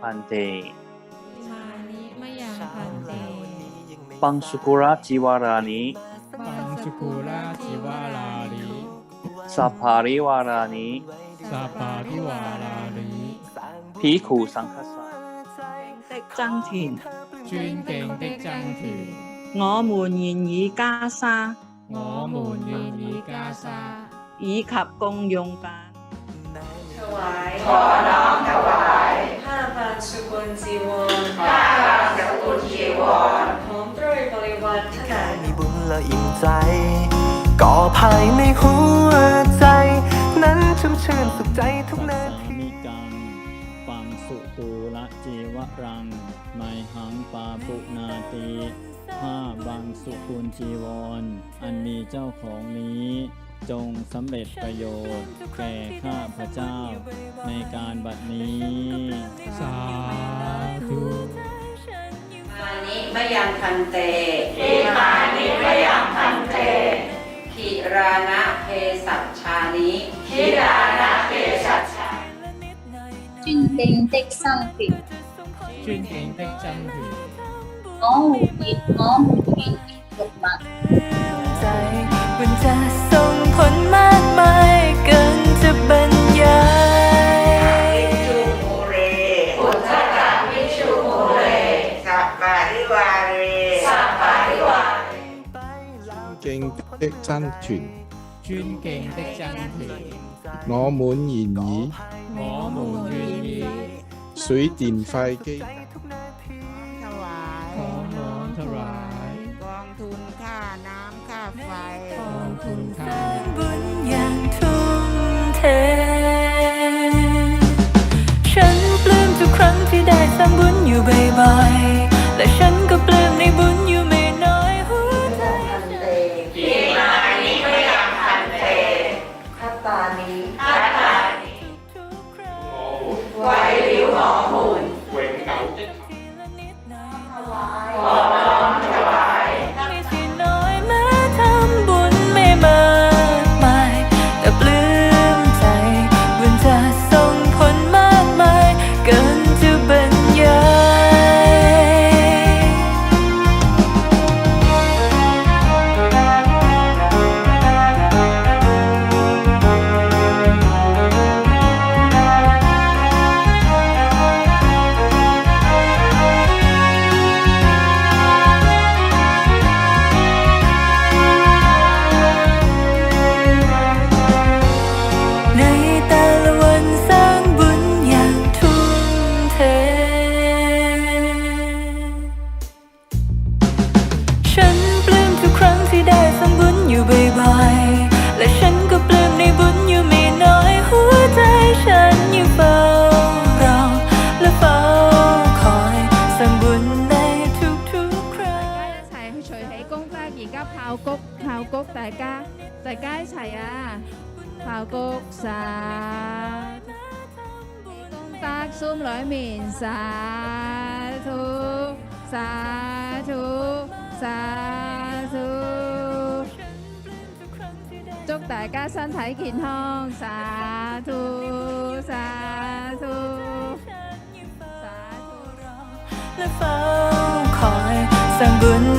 พันเต มานิมะยังพันเต ปังสุกุระจิวารานิ ปังสุกุราจิวาลาลี สัพพาริวารานิ สาปาริวาลาลี ภิกขุสังฆสะ 的僧团，尊敬的僧团，我们愿以袈裟我们愿以袈裟以及共用品， จีวรผ้าบางสกุลจีวรพร้อมด้วยบริวารทั้งหลายมีบุญและอิ่มใจ ก่อภายในหัวใจ นั้นชุ่มชื่นสุขใจทุกนาสาทีมิกังปังสุตูละจีวรังไมหังปาปุนาติผ้าบางสุกุลจีวร อันมีเจ้าของนี้ จงสำเร็จประโยชน์ แก่ข้าพระเจ้า ในการบัดนี้ สาธุ มานิมยังพันเตทิมานิมยังพันเตขิรานะเพสัชานิขิรานะเพสัชาจุนเต็งเต็กสังติจุนเต็งเต็กซังติน้องหูปิดน้องหูปิดหลบมาใจมันจะ 敬的僧团，尊敬的僧团，我们现以我们愿意水电费机。ถวาย ขอน้อมถวาย กองทุนค่าน้ำค่าไฟ กองทุน ส ข้า ร้างบุญอย่างทุ่มเท เฝ้ารอและเฝ้าคอยสมบุญในทุกๆครั้ง ใส่เฉยให้กงกล้ากี่ก้าากกเผากกแต่ก้แต่ก้ใส่อะเผากกสาตากซุ่มร้อยหมิ่นสาธุสาธุสาธุจกแต่ก้สั้นไถกินห้องสาธุ Từng.